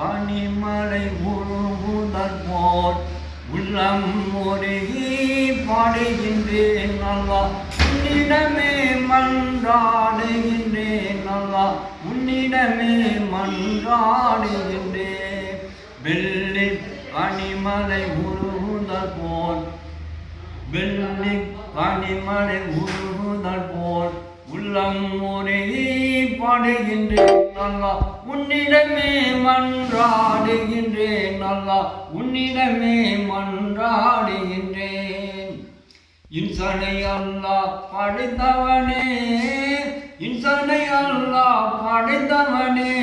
பனிமலை முழுமுதல் உள்ளம் ஒருகி பாடுகின்றேன் நல்லா உன்னிடமே மன்றாடுகின்றேன் நல்லா உன்னிடமே மன்றாடுகின்றேன். வெள்ளி பனிமலை உருகுதல் போல் வெள்ளி பனிமலை உருகுதல் போல் உள்ளம் ஒருகி பாடுகின்றேன் நல்லா உன்னிடமே மன்றாடுகின்றேன் நல்லா உன்னிடமே மன்றாடுகின்றேன். இன்சனை அல்லா படைத்தவனே. இன்சனை அல்லா படைத்தவனே.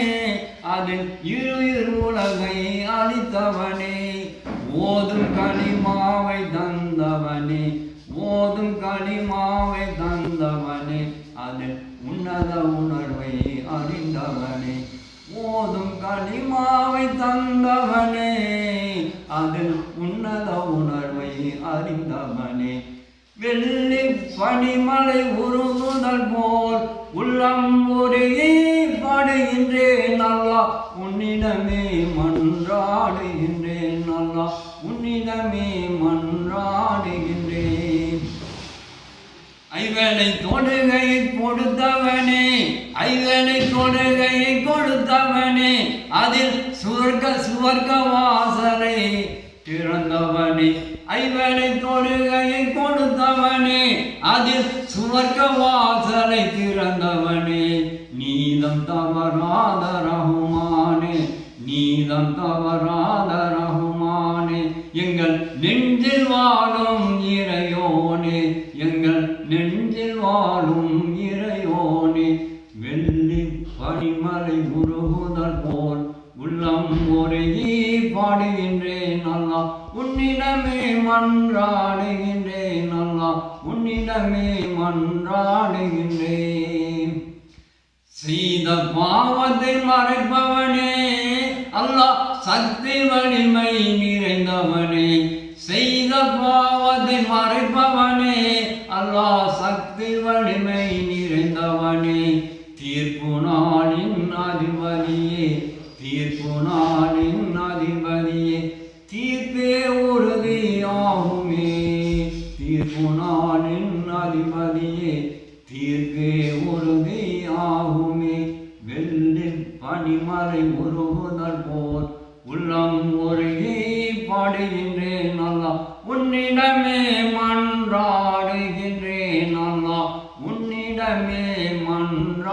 அதில் இரு உலகை அளித்தவனே ஓதும் களிமாவை தந்தவனே. ஓதும் களிமாவை தந்தவனே. அதில் உன்னத உணர்வை அறிந்தவனே. ஓதும் கனிமாவை தந்தவனே. அதில் உன்னத உணர்வை அறிந்தவனே. வெள்ளி பனிமலை உருகுதல் போல் உள்ளம் ஒருகி பாடுகின்றேன் நல்லா உன்னிடமே மன்றாடுகின்றேன் நல்லா உன்னிடமே மன்றாடுகின்றேன். ஐவேளை தொடுகையை கொடுத்தவனே ஐவேளை தொடுகையை கொடுத்தவனே அதில் சுவர்க்க சுவர்க்க வாசலை திறந்தவனே. ஐவேளை தொடுகையை கொடுத்தவனே அதில் சுவர்க்க வாசலை திறந்தவனே. நீதம் தவறாத ரகுமானே நீதம் தவறாத ரகுமானே எங்கள் நெஞ்சில் வாழும் இறை எங்கள் நெஞ்சில் வாழும் இறையோனே வெள்ளி பனிமலை உருகுதல் போல் உள்ளம் ஒருகி பாடுகின்றேன் அல்லா உன்னிடமே மன்றாடுகின்றேன் அல்லா உன்னிடமே மன்றாடுகின்றேன். செய்த பாவத்தை மறைப்பவனே அல்லாஹ் சக்தி வலிமை நிறைந்தவனே. செய்த பாவத்தை மறைப்பவனே தீர்ப்பு நாளின் அதிபதியே தீர்ப்பு நாளின் அதிபதியே தீர்ப்பே உறுதியாகுமே. தீர்ப்பு நாளின் அதிபதியே தீர்ப்பே உறுதியாகுமே. வெள்ளி பனிமலை உருகுதல் போல் உள்ளம் ஒருகி பாடுகின்றேன் நல்லா உன்னிடமே மனமே மன்றாடுகின்றேன்